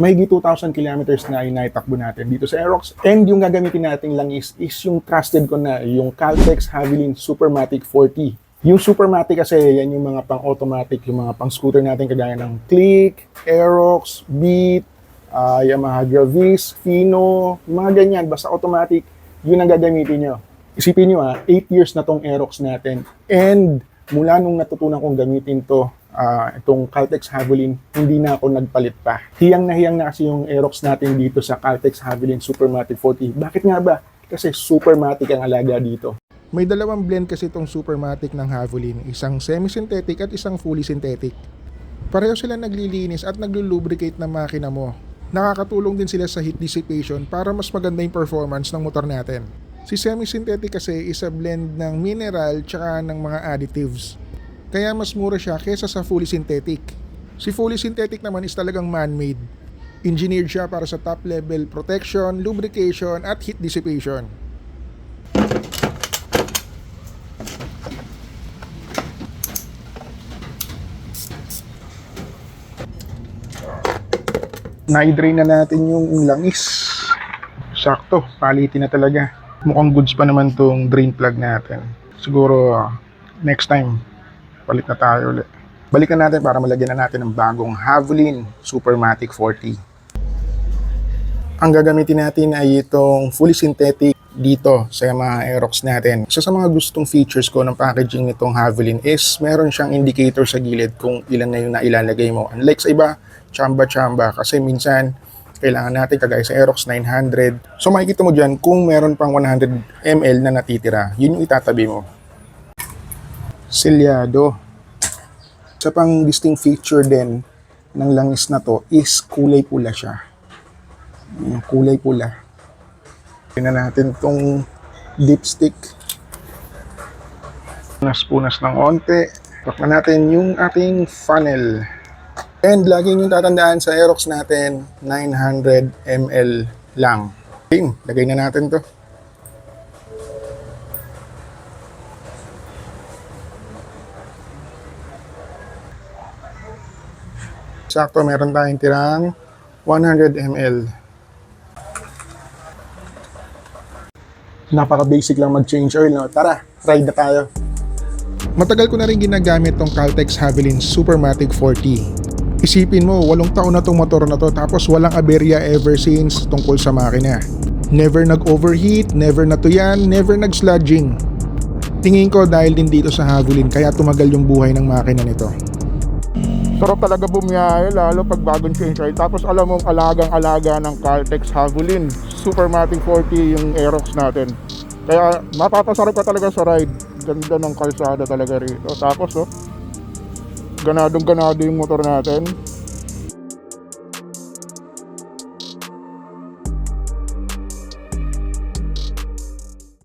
Mahigit 2,000 kilometers na ay naitakbo natin dito sa Aerox. And yung gagamitin natin lang is, is yung trusted ko na, yung Caltex Havilland Supermatic 40. Yung Supermatic kasi, yan yung mga pang-automatic, yung mga pang-scooter natin kagaya ng Click, Aerox, Beat, ah, Yamaha Gravis, Fino, mga ganyan, basta automatic, yun ang gagamitin nyo. Isipin nyo ah, 8 years na tong Aerox natin. And mula nung natutunan kong gamitin to, ah, itong Caltex Havilland, hindi na ako nagpalit pa. Hiyang na hiyang na kasi yung Aerox natin dito sa Caltex Havilland Supermatic 40. Bakit nga ba? Kasi Supermatic ang alaga dito. May dalawang blend kasi itong Supermatic ng Havilland, isang semi-synthetic at isang fully synthetic. Pareho sila naglilinis at naglulubricate ng makina mo. Nakakatulong din sila sa heat dissipation para mas maganda yung performance ng motor natin. Si semi-synthetic kasi is a blend ng mineral tsaka ng mga additives. Kaya mas mura siya kesa sa fully synthetic. Si fully synthetic naman is talagang man-made. Engineered siya para sa top level protection, lubrication at heat dissipation. Na-drain na natin yung langis. Sakto, palitin na talaga. Mukhang goods pa naman tong drain plug natin. Siguro uh, next time, palit na tayo ulit. Balikan natin para malagyan na natin ng bagong Havilland Supermatic 40. Ang gagamitin natin ay itong fully synthetic dito sa mga Aerox natin. Isa sa mga gustong features ko ng packaging nitong Havilland is meron siyang indicator sa gilid kung ilan na yung nailalagay mo. Unlike sa iba, chamba-chamba kasi minsan kailangan natin kagaya sa Aerox 900. So makikita mo dyan kung meron pang 100 ml na natitira, yun yung itatabi mo. Selyado. Isa pang distinct feature din ng langis na to is kulay pula siya. Kulay pula. Tingnan natin tong dipstick. Punas-punas ng onte. Takpan natin yung ating funnel. And lagi nyo tatandaan sa Aerox natin, 900 ml lang. Ting, lagay na natin to. Sakto, meron tayong tirang 100 ml. Napaka-basic lang mag-change oil, no? Tara, ride na tayo. Matagal ko na rin ginagamit tong Caltex Havilland Supermatic 40. Isipin mo, walong taon na tong motor na to tapos walang aberya ever since tungkol sa makina. Never nag-overheat, never natuyan, never nag-sludging. Tingin ko dahil din dito sa Havilland kaya tumagal yung buhay ng makina nito. Sarap talaga bumiyahe, lalo pag bagong change oil. Tapos alam mong alagang-alaga ng Caltex Havilland. Supermatic 40 yung Aerox natin. Kaya mapapasarap ka talaga sa ride. Ganda ng kalsada talaga rito. Tapos oh, ganadong ganado yung motor natin.